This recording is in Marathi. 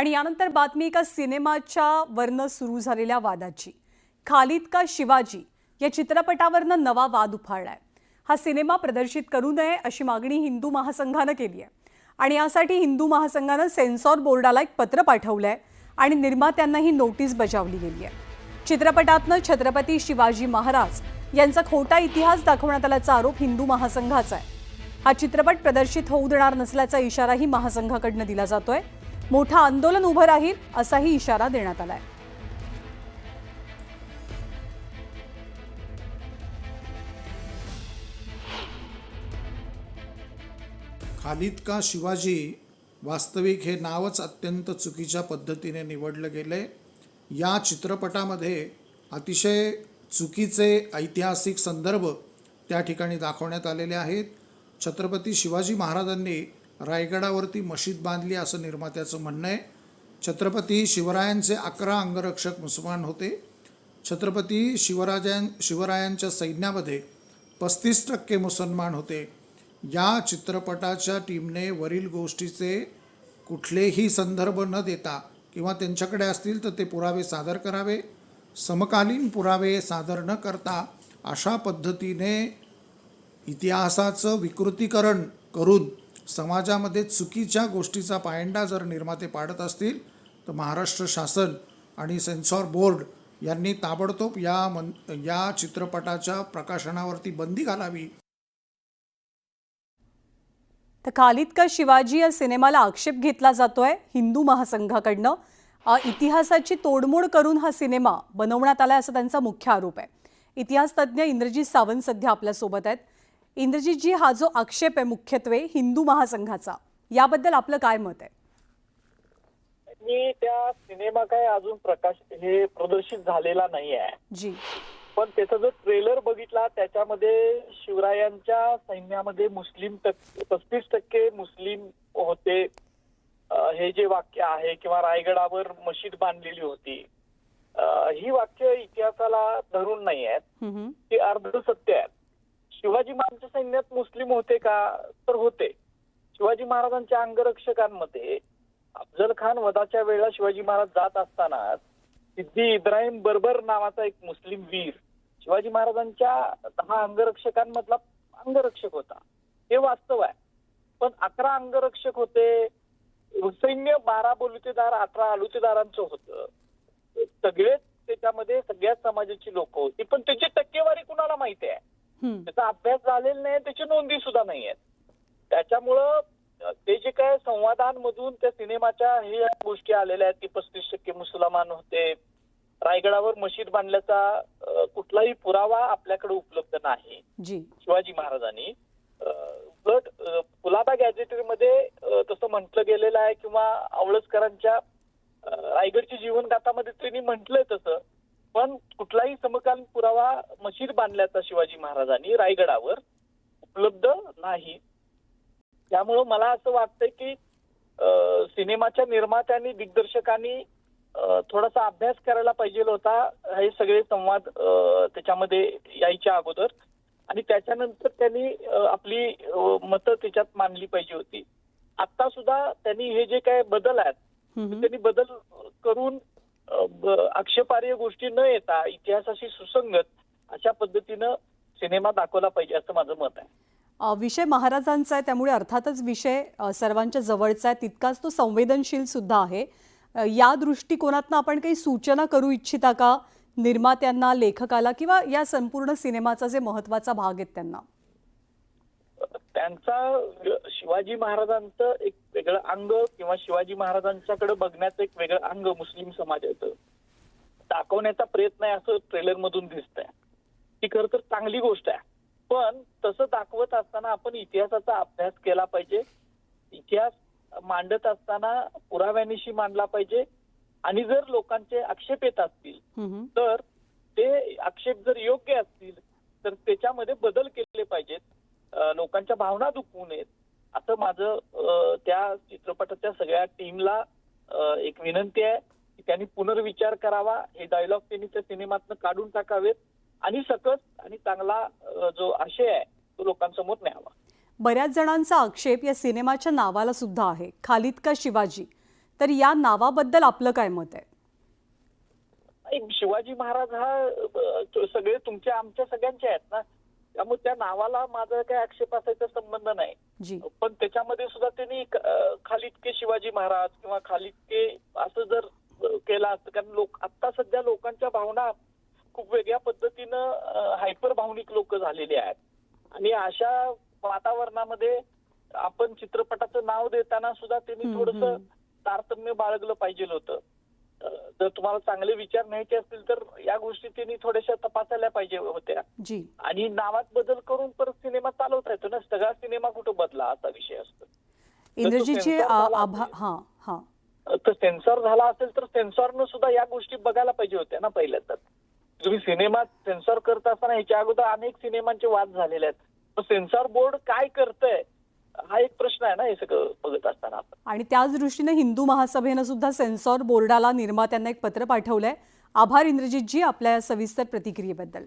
आणि यानंतर बातमी एका सिनेमाच्या वरनं सुरू झालेल्या वादाची. खालिद का शिवाजी या चित्रपटावरनं नवा वाद उफाळलाय. हा सिनेमा प्रदर्शित करू नये अशी मागणी हिंदू महासंघानं केली आहे आणि यासाठी हिंदू महासंघानं सेन्सॉर बोर्डाला एक पत्र पाठवलं आहे आणि निर्मात्यांना ही नोटीस बजावली गेली आहे चित्रपटातनं छत्रपती शिवाजी महाराज यांचा खोटा इतिहास दाखवण्यात आल्याचा आरोप हिंदू महासंघाचा आहे. हा चित्रपट प्रदर्शित होऊ देणार नसल्याचा इशाराही महासंघाकडनं दिला जातोय. मोठं आंदोलन उभं राहील असाही इशारा देण्यात आलाय. खालिद का शिवाजी वास्तविक हे नावच अत्यंत चुकीच्या पद्धतीने निवडलं गेले या चित्रपटामध्ये अतिशय चुकीचे ऐतिहासिक संदर्भ त्या ठिकाणी दाखवण्यात आलेले आहेत. छत्रपती शिवाजी महाराजांनी रायगडावरती मशीद बांधली असं निर्मात्याचं म्हणणं आहे. छत्रपती शिवरायांचे अकरा अंगरक्षक मुसलमान होते. छत्रपती शिवराजां शिवरायांच्या सैन्यामध्ये पस्तीस टक्के मुसलमान होते. या चित्रपटाच्या टीमने वरील गोष्टीचे कुठलेही संदर्भ न देता किंवा त्यांच्याकडे असतील तर ते पुरावे सादर करावे समकालीन पुरावे सादर न करता अशा पद्धतीने इतिहासाचं विकृतीकरण करून समाजामध्ये चुकीच्या गोष्टीचा पायंडा जर निर्माते पाडत असतील तर महाराष्ट्र शासन आणि सेन्सॉर बोर्ड यांनी ताबडतोब या मन या चित्रपटाच्या प्रकाशनावरती बंदी घालावी. तर खालिद का शिवाजी या सिनेमाला आक्षेप घेतला जातोय हिंदू महासंघाकडनं. इतिहासाची तोडमोड करून हा सिनेमा बनवण्यात आला असा त्यांचा मुख्य आरोप आहे. इतिहास तज्ज्ञ इंद्रजीत सावंत सध्या आपल्यासोबत आहेत. इंद्रजीतजी हा जो आक्षेप आहे मुख्यत्वे हिंदू महासंघाचा याबद्दल आपलं काय मत आहे? मी त्या सिनेमा काय अजून प्रकाश हे प्रदर्शित झालेला नाही आहे. जी. पण त्याचा जो ट्रेलर बघितला त्याच्यामध्ये शिवरायांच्या सैन्यामध्ये मुस्लिम पस्तीस टक्के मुस्लिम होते. हे जे वाक्य आहे किंवा रायगडावर मशीद बांधलेली होती ही वाक्य इतिहासाला धरून नाही आहेत. ते अर्ध सत्य आहेत. शिवाजी महाराजांच्या सैन्यात मुस्लिम होते का? तर होते. शिवाजी महाराजांच्या अंगरक्षकांमध्ये अफजल खान वधाच्या वेळेला शिवाजी महाराज जात असताना सिद्धी इब्राहिम बर्बर नावाचा एक मुस्लिम वीर शिवाजी महाराजांच्या दहा अंगरक्षकांमधला अंगरक्षक होता. हे वास्तव आहे. पण अकरा अंगरक्षक होते. सैन्य बारा बोलुतेदार अठरा अलुतेदारांचं होतं. सगळेच त्याच्यामध्ये सगळ्याच समाजाची लोक होती. पण त्याची टक्केवारी कुणाला माहिती आहे? त्याचा अभ्यास झालेला नाही त्याची नोंदी सुद्धा नाही आहेत. त्याच्यामुळं ते जे काय संवादांमधून त्या सिनेमाच्या हे गोष्टी आलेल्या आहेत की पस्तीस टक्के मुसलमान होते रायगडावर मशीद बांधल्याचा कुठलाही पुरावा आपल्याकडे उपलब्ध नाही. शिवाजी महाराजांनी अ, कुलाबा गॅजेटरीमध्ये तसं म्हटलं गेलेलं आहे किंवा आवळसकरांच्या रायगडची जीवनगाथामध्ये त्यांनी म्हटलंय तसं पण कुठलाही समकालीन पुरावा मशीद बांधल्याचा शिवाजी महाराजांनी रायगडावर उपलब्ध नाही. त्यामुळं मला असं वाटतंय की सिनेमाच्या निर्मात्यांनी दिग्दर्शकांनी थोडासा अभ्यास करायला पाहिजे होता. हे सगळे संवाद त्याच्यामध्ये यायच्या अगोदर. आणि त्याच्यानंतर त्यांनी आपली मतं त्याच्यात मांडली पाहिजे होती. आता सुद्धा त्यांनी हे जे काय बदल आहेत. त्यांनी बदल करून आक्षेपार्ह गोष्टी न येता इतिहासाशी सुसंगत अशा पद्धतीनं सिनेमा दाखवला पाहिजे असं माझं मत आहे. विषय महाराजांचा आहे त्यामुळे अर्थातच विषय सर्वांच्या जवळचा आहे तितकाच तो संवेदनशील सुद्धा आहे. या दृष्टिकोनातनं आपण काही सूचना करू इच्छिता का? निर्मात्यांना लेखकाला किंवा या संपूर्ण सिनेमाचा जे महत्त्वाचा भाग आहेत त्यांना? त्यांचा शिवाजी महाराजांचं एक वेगळं अंग किंवा शिवाजी महाराजांच्याकडे बघण्याचं एक वेगळं अंग मुस्लिम समाजाचं दाखवण्याचा प्रयत्न आहे असं ट्रेलर मधून दिसतंय. ती खरं तर चांगली गोष्ट आहे. पण तसं दाखवत असताना आपण इतिहासाचा अभ्यास केला पाहिजे. इतिहास मांडत असताना पुराव्यानिशी मांडला पाहिजे. आणि जर लोकांचे आक्षेप येत असतील. तर ते आक्षेप जर योग्य असतील तर त्याच्यामध्ये बदल लोकांच्या भावना दुखवू नयेत. असं माझं त्या चित्रपटाच्या सगळ्या टीमला एक विनंती आहे की त्यांनी पुनर्विचार करावा. हे डायलॉग त्यांनी त्या सिनेमातनं काढून टाकावेत आणि सकस आणि चांगला जो आशय आहे तो लोकांसमोर न्यावा. बऱ्याच जणांचा आक्षेप या सिनेमाच्या नावाला सुद्धा आहे खालिद का शिवाजी. तर या नावाबद्दल आपलं काय मत आहे? एक शिवाजी महाराज हा सगळे तुमच्या आमच्या सगळ्यांचे आहेत ना. त्यामुळे त्या नावाला माझा काही आक्षेप असायचा संबंध नाही. पण त्याच्यामध्ये सुद्धा त्यांनी खालीद के शिवाजी महाराज किंवा खालीद के असं जर केलं असतं. कारण लोक आता सध्या लोकांच्या भावना खूप वेगळ्या पद्धतीनं हायपर भावनिक लोक झालेले आहेत. आणि अशा वातावरणामध्ये आपण चित्रपटाचं नाव देताना सुद्धा त्यांनी थोडस. तारतम्य बाळगलं पाहिजे होतं. जर तुम्हाला चांगले विचार न्यायचे असतील तर या गोष्टी त्यांनी थोड्याशा तपासायला पाहिजे होत्या. जी. आणि नावात बदल करून परत सिनेमा चालवता येतो ना सगळा सिनेमा कुठं बदला असा विषय असतो. आभा. हां हां. तर सेन्सॉर झाला असेल तर सेन्सॉरनं सुद्धा या गोष्टी बघायला पाहिजे होत्या ना पहिल्या तर तुम्ही सिनेमा सेन्सॉर करत असताना ह्याच्या अगोदर अनेक सिनेमांचे वाद झालेले आहेत. सेन्सॉर बोर्ड काय करतंय हा एक प्रश्न आहे ना हे सगळं बघत असताना आपण. आणि त्याच दृष्टीने हिंदू महासभेनं सुद्धा सेन्सॉर बोर्डाला निर्मात्यांना एक पत्र पाठवलंय. आभार इंद्रजितजी आपल्या या सविस्तर प्रतिक्रियेबद्दल.